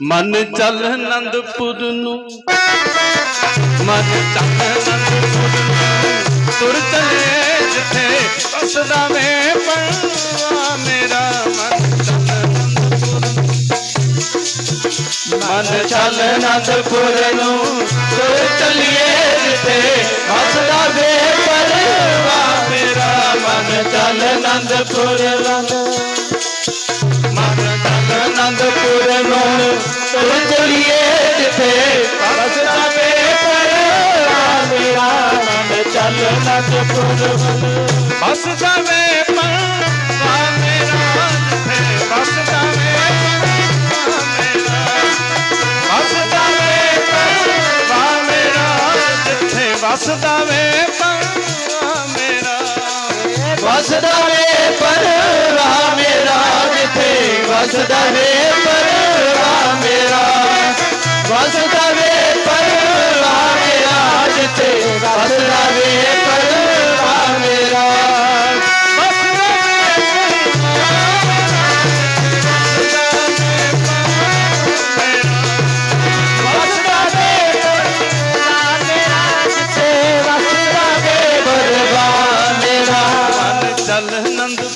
ਮਨ ਚੱਲ ਆਨੰਦਪੁਰ ਨੂੰ। ਮਨ ਚੱਲ ਆਨੰਦਪੁਰ ਨੂੰ। ਤੁਰ ਚਲੇ ਜਿੱਥੇ ਵਸਦਾ ਵੇ ਪਰਵਾ ਮੇਰਾ ਮਨ ਚੱਲ ਆਨੰਦਪੁਰ ਮਨ ਚੱਲ ਆਨੰਦਪੁਰ ਨੂੰ। ਤੁਰ ਚਲੀਏ ਜਿੱਥੇ ਵਸਦਾ ਵੇ ਪਰਵਾ ਮੇਰਾ ਮਨ ਚੱਲ ਆਨੰਦਪੁਰ ਵੱਲ ਤੁਰ ਚਲੀਏ ਜਿੱਥੇ ਵਸਦਾ ਵੇ ਪਰਵਾ ਮੇਰਾ ਮਨ ਚੱਲ ਆਨੰਦਪੁਰ ਵੱਲ ਵਸਦਾ ਵੇ ਪਰਵਾ ਮੇਰਾ ਜਿੱਥੇ ਵਸਦਾ ਵੇ ਪਰਵਾ ਮੇਰਾ ਵਸਦਾ ਵੇ ਪਰਵਾ ਮੇਰਾ ਵਸਦਾ ਵੇ ਪਰਵਾ ਮੇਰਾ। ਵਸਦਾ ਵੇ ਪਰਵਾ ਮੇਰਾ ਜਿੱਥੇ ਵਸਦਾ ਵੇ ਪਰਵਾ ਮੇਰਾ। ਵਸਦਾ ਵੇ ਪਰਵਾ ਮੇਰਾ ਜਿੱਥੇ ਵਸਦਾ ਵੇ ਪਰਵਾ ਮੇਰਾ। ਵਸਦਾ ਵਸਦਾ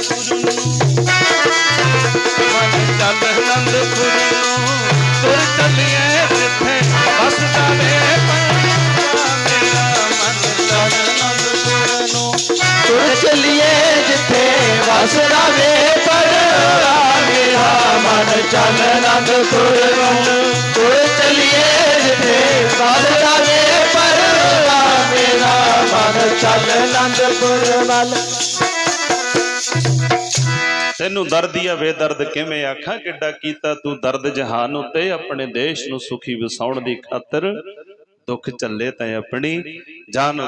ਚੱਲੀਏ ਜਿੱਥੇ ਵਸਦਾ ਵੇ ਪਰਵਾ ਮੇਰਾ ਮਨ ਚੱਲ ਆਨੰਦਪੁਰ ਨੂੰ ਤੁਰ ਚੱਲੀਏ ਜਿੱਥੇ ਵਸਦਾ ਵੇ ਪਰਵਾ ਮੇਰਾ ਮਨ ਚੱਲ ਆਨੰਦਪੁਰ ਵੱਲ। ਤੈਨੂੰ ਦਰਦ ਹੀ ਆ ਵੇ ਦਰਦ ਕਿਵੇਂ ਆਖਾਂ? ਕਿੱਡਾ ਕੀਤਾ ਤੂੰ ਦਰਦ ਜਹਾਨ ਉਤੇ? ਆਪਣੇ ਦੇਸ਼ ਨੂੰ ਸੁਖੀ ਵਸਾਉਣ ਦੀ ਖਾਤਰ ਦੁੱਖ ਚੱਲੇ ਤੈਂ ਆਪਣੀ ਜਾਨ